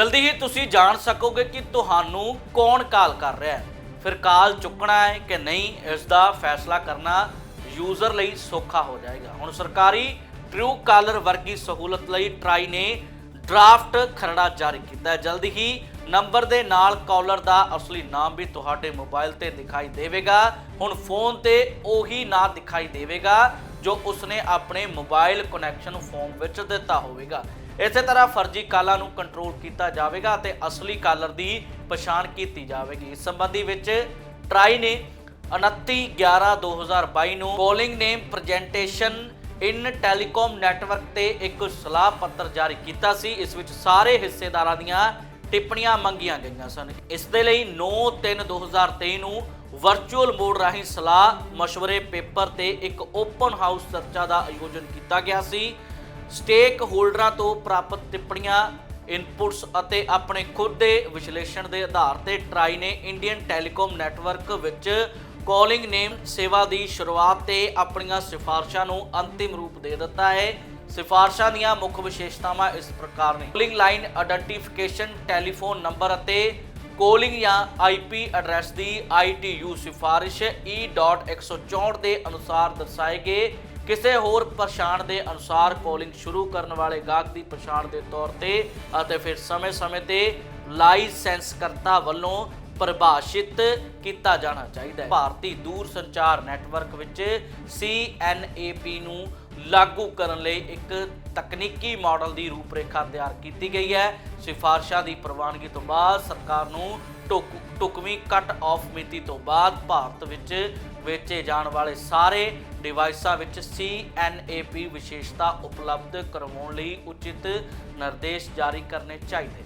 ਜਲਦੀ ਹੀ ਤੁਸੀਂ ਜਾਣ ਸਕੋਗੇ ਕਿ ਤੁਹਾਨੂੰ ਕੌਣ ਕਾਲ ਕਰ ਰਿਹਾ ਹੈ। ਫਿਰ ਕਾਲ ਚੁੱਕਣਾ ਹੈ ਕਿ ਨਹੀਂ ਇਸ ਦਾ ਫੈਸਲਾ ਕਰਨਾ ਯੂਜ਼ਰ ਲਈ ਸੌਖਾ ਹੋ ਜਾਏਗਾ। ਹੁਣ ਸਰਕਾਰੀ ਟਰੂ ਕਾਲਰ ਵਰਗੀ ਸਹੂਲਤ ਲਈ ਟਰਾਈ ਨੇ ਡਰਾਫਟ ਖਰੜਾ ਜਾਰੀ ਕੀਤਾ ਹੈ। ਜਲਦੀ ਹੀ ਨੰਬਰ ਦੇ ਨਾਲ ਕਾਲਰ ਦਾ ਅਸਲੀ ਨਾਮ ਵੀ ਤੁਹਾਡੇ ਮੋਬਾਈਲ ਤੇ ਦਿਖਾਈ ਦੇਵੇਗਾ। ਹੁਣ ਫੋਨ ਤੇ ਉਹੀ ਨਾਂ ਦਿਖਾਈ ਦੇਵੇਗਾ। ਜੋ ਉਸਨੇ ਆਪਣੇ ਮੋਬਾਈਲ ਕਨੈਕਸ਼ਨ ਫਾਰਮ ਵਿੱਚ ਦਿੱਤਾ ਹੋਵੇਗਾ। ਇਸੇ ਤਰ੍ਹਾਂ ਫਰਜ਼ੀ ਕਾਲਾਂ ਨੂੰ ਕੰਟਰੋਲ ਕੀਤਾ ਜਾਵੇਗਾ ਅਤੇ ਅਸਲੀ ਕਾਲਰ ਦੀ ਪਛਾਣ ਕੀਤੀ ਜਾਵੇਗੀ। ਇਸ ਸੰਬੰਧੀ ਵਿੱਚ ਟਰਾਈ ਨੇ 29 11 2022 ਨੂੰ polling name presentation in telecom network ਤੇ ਇੱਕ ਸਲਾਹ ਪੱਤਰ ਜਾਰੀ ਕੀਤਾ ਸੀ। ਇਸ ਵਿੱਚ ਸਾਰੇ ਹਿੱਸੇਦਾਰਾਂ ਦੀਆਂ ਟਿੱਪਣੀਆਂ ਮੰਗੀਆਂ ਗਈਆਂ ਸਨ। ਇਸ ਦੇ ਲਈ 9/3/2023 ਨੂੰ ਵਰਚੁਅਲ ਮੋਡ ਰਾਹੀਂ ਸਲਾਹ مشਵਰੇ ਪੇਪਰ ਤੇ ਇੱਕ ਓਪਨ ਹਾਊਸ ਚਰਚਾ ਦਾ ਆਯੋਜਨ ਕੀਤਾ ਗਿਆ ਸੀ। ਸਟੇਕ ਹੋਲਡਰਾਂ ਤੋਂ ਪ੍ਰਾਪਤ ਟਿੱਪਣੀਆਂ, ਇਨਪੁਟਸ ਅਤੇ ਆਪਣੇ ਖੁਦ ਦੇ ਵਿਸ਼ਲੇਸ਼ਣ ਦੇ ਆਧਾਰ ਤੇ ਟਰਾਈ ਨੇ ਇੰਡੀਅਨ ਟੈਲੀਕਾਮ ਨੈਟਵਰਕ ਵਿੱਚ ਕਾਲਿੰਗ ਨੇਮ ਸੇਵਾ ਦੀ ਸ਼ੁਰੂਆਤ ਤੇ ਆਪਣੀਆਂ ਸਿਫਾਰਸ਼ਾਂ ਨੂੰ ਅੰਤਿਮ ਰੂਪ ਦੇ ਦਿੱਤਾ ਹੈ। ਸਿਫਾਰਸ਼ਾਂ ਦੀਆਂ ਮੁੱਖ ਵਿਸ਼ੇਸ਼ਤਾਵਾਂ ਇਸ ਪ੍ਰਕਾਰ ਨੇ। Calling line identification telephone number ਅਤੇ ਕੋਲਿੰਗ ਜਾਂ ਆਈਪੀ ਐਡਰੈਸ ਦੀ ITU ਸਿਫਾਰਿਸ਼ E.164 ਦੇ ਅਨੁਸਾਰ ਦਰਸਾਏ ਗਏ ਕਿਸੇ ਹੋਰ ਪਛਾਣ ਦੇ ਅਨੁਸਾਰ ਕਾਲਿੰਗ ਸ਼ੁਰੂ ਕਰਨ ਵਾਲੇ ਗਾਹਕ ਦੀ ਪਛਾਣ ਦੇ ਤੌਰ ਤੇ ਅਤੇ ਫਿਰ ਸਮੇਂ-ਸਮੇਂ ਤੇ ਲਾਇਸੈਂਸ ਕਰਤਾ ਵੱਲੋਂ ਪਰਿਭਾਸ਼ਿਤ ਕੀਤਾ ਜਾਣਾ ਚਾਹੀਦਾ ਹੈ। ਭਾਰਤੀ ਦੂਰ ਸੰਚਾਰ ਨੈਟਵਰਕ ਵਿੱਚ CNAP ਨੂੰ ਲਾਗੂ ਕਰਨ ਲਈ ਇੱਕ ਤਕਨੀਕੀ ਮਾਡਲ ਦੀ ਰੂਪਰੇਖਾ ਤਿਆਰ ਕੀਤੀ ਗਈ ਹੈ। ਸਿਫਾਰਸ਼ਾਂ ਦੀ ਪ੍ਰਵਾਨਗੀ ਤੋਂ ਬਾਅਦ ਸਰਕਾਰ ਨੂੰ ਢੁਕ- ਢੁਕਵੀਂ ਕੱਟ ਆਫ ਮਿਤੀ ਤੋਂ ਬਾਅਦ ਭਾਰਤ ਵਿੱਚ ਵੇਚੇ ਜਾਣ ਵਾਲੇ ਸਾਰੇ ਡਿਵਾਈਸਾਂ ਵਿੱਚ CNAP ਵਿਸ਼ੇਸ਼ਤਾ ਉਪਲਬਧ ਕਰਵਾਉਣ ਲਈ ਉਚਿਤ ਨਿਰਦੇਸ਼ ਜਾਰੀ ਕਰਨੇ ਚਾਹੀਦੇ